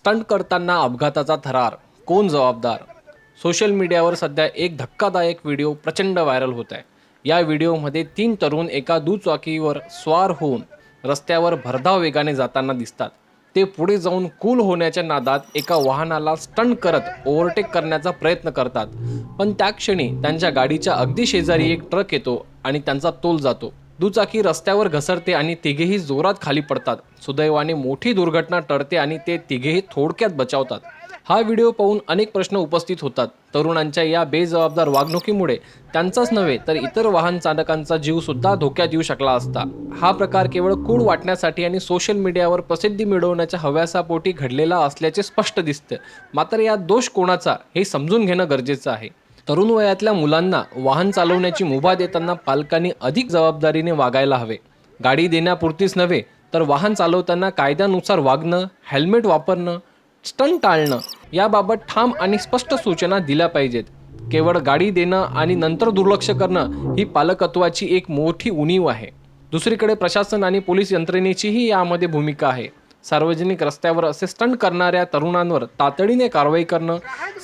Stunt करताना अपघाताचा थरार. कोण जबाबदार? सोशल मीडियावर सध्या एक धक्कादायक व्हिडिओ प्रचंड व्हायरल होत आहे या व्हिडिओमध्ये तीन तरुण एका दुचाकीवर स्वार होऊन रस्त्यावर भरधाव वेगाने जाताना दिसतात. ते पुढे जाऊन कूल होण्याच्या नादात एका वाहनाला स्टंट करत ओव्हरटेक करण्याचा प्रयत्न करतात. पण त्या क्षणी त्यांच्या गाडीच्या अगदी शेजारी एक ट्रक येतो आणि त्यांचा तोल जातो. दुचाकी रस्त्यावर घसरते आणि तिघेही जोरात खाली पडतात. सुदैवाने मोठी दुर्घटना टळते आणि ते तिघेही थोडक्यात बचावतात. हा व्हिडिओ पाहून अनेक प्रश्न उपस्थित होतात. तरुणांच्या या बेजबाबदार वागणुकीमुळे त्यांचाच नव्हे तर इतर वाहन चालकांचा जीव सुद्धा धोक्यात येऊ शकला असता. हा प्रकार केवळ कूड वाटण्यासाठी आणि सोशल मीडियावर प्रसिद्धी मिळवण्याच्या हव्यासापोटी घडलेला असल्याचे स्पष्ट दिसते. मात्र यात दोष कोणाचा हे समजून घेणं गरजेचं आहे. तरुण वयातल्या मुलांना वाहन चालवण्याची मुभा देताना पालकांनी अधिक जबाबदारीने वागायला हवे. गाडी देण्यापुरतीच नव्हे तर वाहन चालवताना कायद्यानुसार वागणं हेल्मेट वापरणं स्टंट टाळणं याबाबत ठाम आणि स्पष्ट सूचना दिल्या पाहिजेत. केवळ गाडी देणं आणि नंतर दुर्लक्ष करणं ही पालकत्वाची एक मोठी उणीव आहे. दुसरीकडे प्रशासन आणि पोलीस यंत्रणेचीही यामध्ये भूमिका आहे. सार्वजनिक रस्त्यावर असे स्टंट करणाऱ्या तरुणांवर तातडीने कारवाई करणं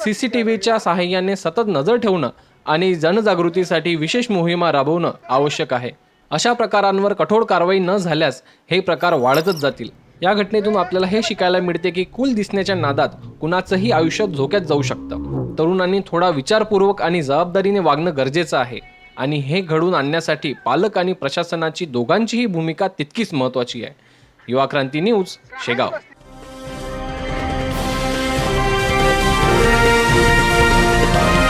सी सी टी व्हीच्या सहाय्याने सतत नजर ठेवणं आणि जनजागृतीसाठी विशेष मोहिमा राबवणं आवश्यक आहे. अशा प्रकारांवर कठोर कारवाई न झाल्यास हे प्रकार वाढतच जातील. या घटनेतून आपल्याला हे शिकायला मिळते की कुल दिसण्याच्या नादात कुणाचंही आयुष्य धोक्यात जाऊ शकतं. तरुणांनी थोडा विचारपूर्वक आणि जबाबदारीने वागणं गरजेचं आहे आणि हे घडवून आणण्यासाठी पालक आणि प्रशासनाची दोघांचीही भूमिका तितकीच महत्त्वाची आहे. युवा क्रांती न्यूज शेगाव.